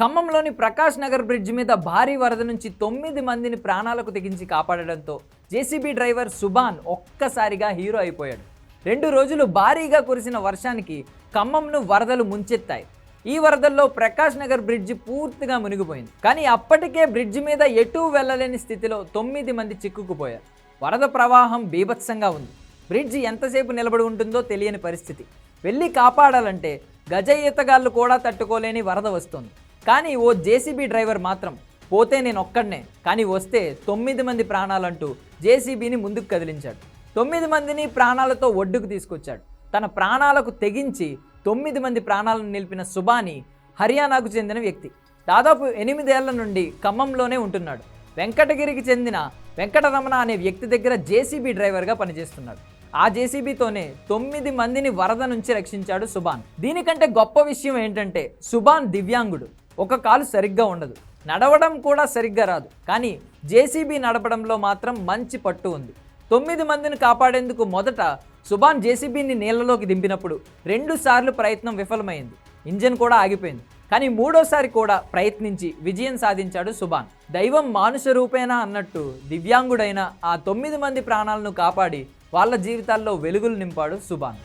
ఖమ్మంలోని Prakash Nagar bridge మీద భారీ వరద నుంచి తొమ్మిది మందిని ప్రాణాలకు తెగించి కాపాడడంతో జేసీబీ డ్రైవర్ సుభాన్ ఒక్కసారిగా హీరో అయిపోయాడు. రెండు రోజులు భారీగా కురిసిన వర్షానికి ఖమ్మంను వరదలు ముంచెత్తాయి. ఈ వరదల్లో ప్రకాష్ నగర్ బ్రిడ్జి పూర్తిగా మునిగిపోయింది. కానీ అప్పటికే బ్రిడ్జి మీద ఎటూ వెళ్ళలేని స్థితిలో తొమ్మిది మంది చిక్కుకుపోయారు. వరద ప్రవాహం బీభత్సంగా ఉంది. బ్రిడ్జి ఎంతసేపు నిలబడి ఉంటుందో తెలియని పరిస్థితి. వెళ్ళి కాపాడాలంటే గజ ఈతగాళ్ళు కూడా తట్టుకోలేని వరద వస్తుంది. కానీ ఓ జేసీబీ డ్రైవర్ మాత్రం పోతే నేను ఒక్కడనే కానీ వస్తే తొమ్మిది మంది ప్రాణాలంటూ జేసీబీని ముందుకు కదిలించాడు. తొమ్మిది మందిని ప్రాణాలతో ఒడ్డుకు తీసుకొచ్చాడు. తన ప్రాణాలకు తెగించి తొమ్మిది మంది ప్రాణాలను నిలిపిన సుబాని హర్యానాకు చెందిన వ్యక్తి. దాదాపు ఎనిమిదేళ్ళ నుండి ఖమ్మంలోనే ఉంటున్నాడు. వెంకటగిరికి చెందిన వెంకటరమణ అనే వ్యక్తి దగ్గర జేసీబీ డ్రైవర్గా పనిచేస్తున్నాడు. ఆ జేసీబీతోనే తొమ్మిది మందిని వరద నుంచి రక్షించాడు సుబాన్. దీనికంటే గొప్ప విషయం ఏంటంటే సుబాన్ దివ్యాంగుడు. ఒక కాలు సరిగ్గా ఉండదు. నడవడం కూడా సరిగ్గా రాదు. కానీ జేసీబీ నడపడంలో మాత్రం మంచి పట్టు ఉంది. తొమ్మిది మందిని కాపాడేందుకు మొదట సుభాన్ జేసీబీని నీళ్ళలోకి దింపినప్పుడు రెండుసార్లు ప్రయత్నం విఫలమైంది. ఇంజన్ కూడా ఆగిపోయింది. కానీ మూడోసారి కూడా ప్రయత్నించి విజయం సాధించాడు సుభాన్. దైవం మానుష రూపేనా అన్నట్టు దివ్యాంగుడైన ఆ తొమ్మిది మంది ప్రాణాలను కాపాడి వాళ్ళ జీవితాల్లో వెలుగులు నింపాడు సుభాన్.